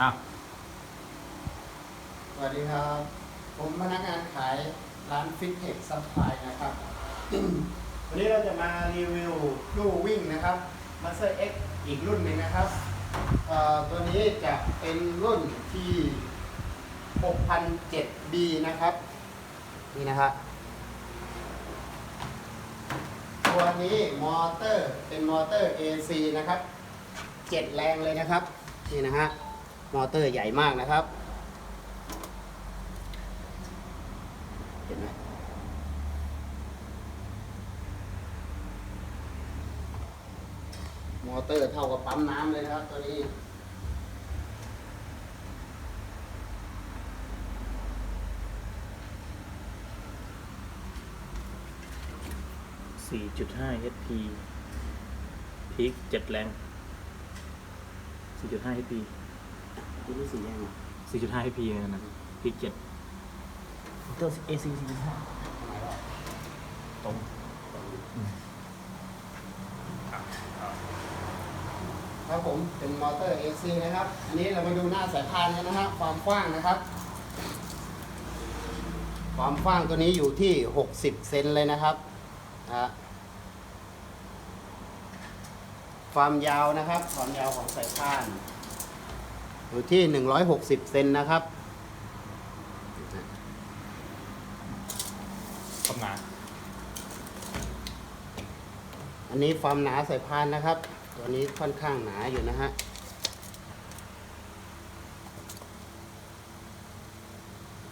อ้าวสวัสดีครับ ผมพนักงานขายร้านฟิตเทคซัพพลายนะครับ วันนี้เราจะมารีวิวลู่วิ่งนะครับ Master X อีกรุ่นหนึ่งนะครับเอ่อตัวนี้จะเป็นรุ่นที่ 6007B นะครับ นี่นะครับตัวนี้มอเตอร์เป็นมอเตอร์ AC นะครับ 7 แรงเลยนะครับ นี่นะฮะ มอเตอร์ใหญ่มากนะครับ เห็นไหมมอเตอร์เท่ากับปั๊มน้ำเลยนะครับตัวนี้สี่จุดห้า HP พีคเจ็ดแรงสี่จุดห้า HP คุณรู้สึกยังไงสี่จุดห้า HP นั่นนะ พีคเจ็ดตัว AC 45ทำไมวะตรงครับผมเป็นมอเตอร์ AC นะครับ อันนี้เรามาดูหน้าสายพานกันนะครับความกว้างนะครับ ความกว้างตัวนี้อยู่ที่ 60 เซนเลยนะครับนะฮะความยาวนะครับ ความยาวของสายพาน อยู่ที่ 160 เซนนะครับความหนา อันนี้ความหนาสายพานนะครับ ตัวนี้ค่อนข้างหนาอยู่นะฮะ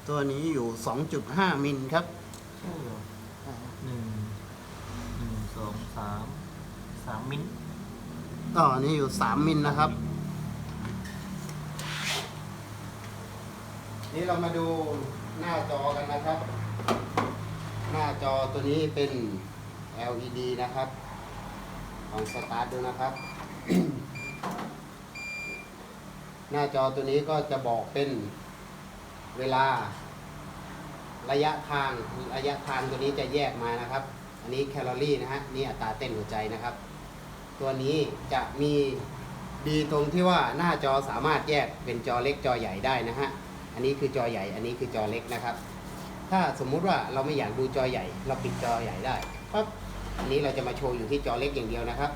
ตัวนี้อยู่ 2.5 มิลครับหนึ่งหนึ่งสองสามสามมิลต่ออันนี้อยู่ 3 มิลนะครับ นี่เรามาดูหน้าจอกันนะครับ หน้าจอตัวนี้เป็น LED นะครับลองสตาร์ทดูนะครับ หน้าจอตัวนี้ก็จะบอกเป็นเวลา ระยะทางระยะทางตัวนี้จะแยกมานะครับ อันนี้แคลอรี่นะฮะนี่อัตราเต้นหัวใจนะครับ ตัวนี้จะมีดีตรงที่ว่าหน้าจอสามารถแยกเป็นจอเล็กจอใหญ่ได้นะฮะ อันนี้คือจอใหญ่ อันนี้คือจอเล็กนะครับ ถ้าสมมุติว่าเราไม่อยากดูจอใหญ่ เราปิดจอใหญ่ได้ปั๊บอันนี้เราจะมาโชว์อยู่ที่จอเล็กอย่างเดียวนะครับ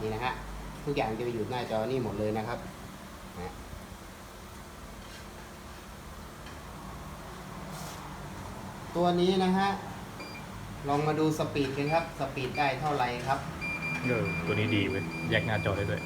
นี่นะฮะทุกอย่างจะไปอยู่หน้าจอนี่หมดเลยนะครับตัวนี้นะฮะลองมาดูสปีดกันครับ สปีดได้เท่าไหร่ครับเออตัวนี้ดีเว้ยแยกหน้าจอได้ด้วย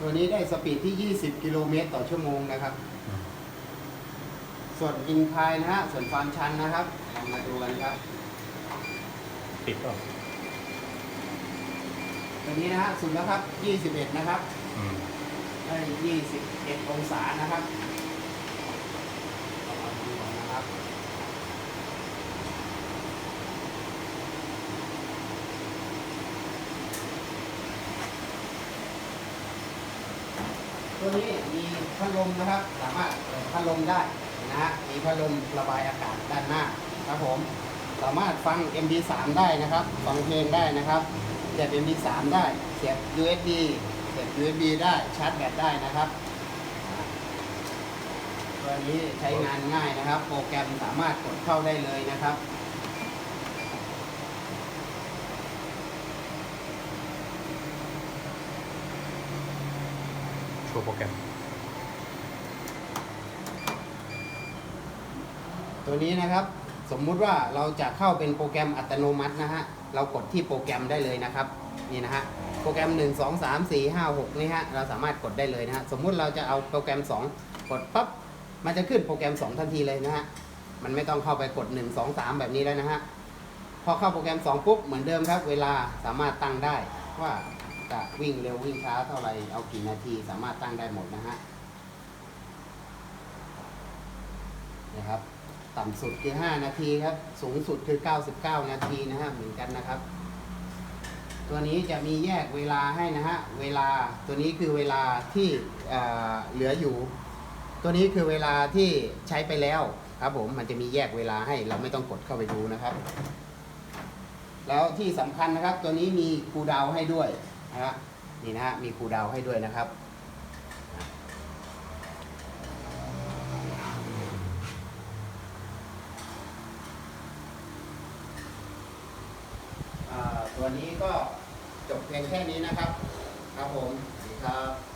ตัวนี้ได้สปีดที่ 20 กิโลเมตรต่อชั่วโมงนะครับอืมส่วนอินคลายนะฮะ ส่วนความชันนะครับลองมาดูกันครับติดเปล่าตัวนี้นะฮะสุดแล้วครับ 21 นะครับ อืม ได้21องศานะครับลองมาดูก่อนนะครับ ตัวนี้มีพัดลมนะครับ สามารถเปิดพัดลมได้นะฮะมีพัดลมระบายอากาศด้านหน้าครับผม สามารถฟัง MP3 ได้นะครับฟังเพลงได้นะครับเสียบ MP3 ได้เสียบ USB เสียบ USB ได้ชาร์จแบตได้นะครับตัวนี้ใช้งานง่ายนะครับ โปรแกรมสามารถกดเข้าได้เลยนะครับ โชว์โปรแกรม ตัวนี้นะครับสมมุติว่าเราจะเข้าเป็นโปรแกรมอัตโนมัตินะฮะ เรากดที่โปรแกรมได้เลยนะครับ นี่นะฮะ โปรแกรม 1 2 3 4 5 6 นี่ฮะ เราสามารถกดได้เลยนะฮะ สมมุติเราจะเอาโปรแกรม 2 กดปั๊บ มันจะขึ้นโปรแกรม 2 ทันทีเลยนะฮะ มันไม่ต้องเข้าไปกด 1 2 3 แบบนี้แล้วนะฮะ พอเข้าโปรแกรม 2 ปุ๊บ เหมือนเดิมครับ เวลาสามารถตั้งได้ว่า จะวิ่งเร็ววิ่งช้าเท่าไรเอากี่นาทีสามารถตั้งได้หมดนะฮะนะครับ ต่ำสุดคือ 5 นาทีครับ สูงสุดคือ 99 นาทีนะฮะเหมือนกันนะครับ ตัวนี้จะมีแยกเวลาให้นะฮะเวลาตัวนี้คือเวลาที่เเหลืออยู่ ตัวนี้คือเวลาที่ใช้ไปแล้วครับผมมันจะมีแยกเวลาให้เราไม่ต้องกดเข้าไปดูนะครับ แล้วที่สำคัญนะครับ ตัวนี้มีคูดาวให้ด้วย นะฮะนี่นะฮะมีครูดาวให้ด้วยนะครับตัวนี้ก็จบเพียงแค่นี้นะครับ ครับผมสวัสดีครับ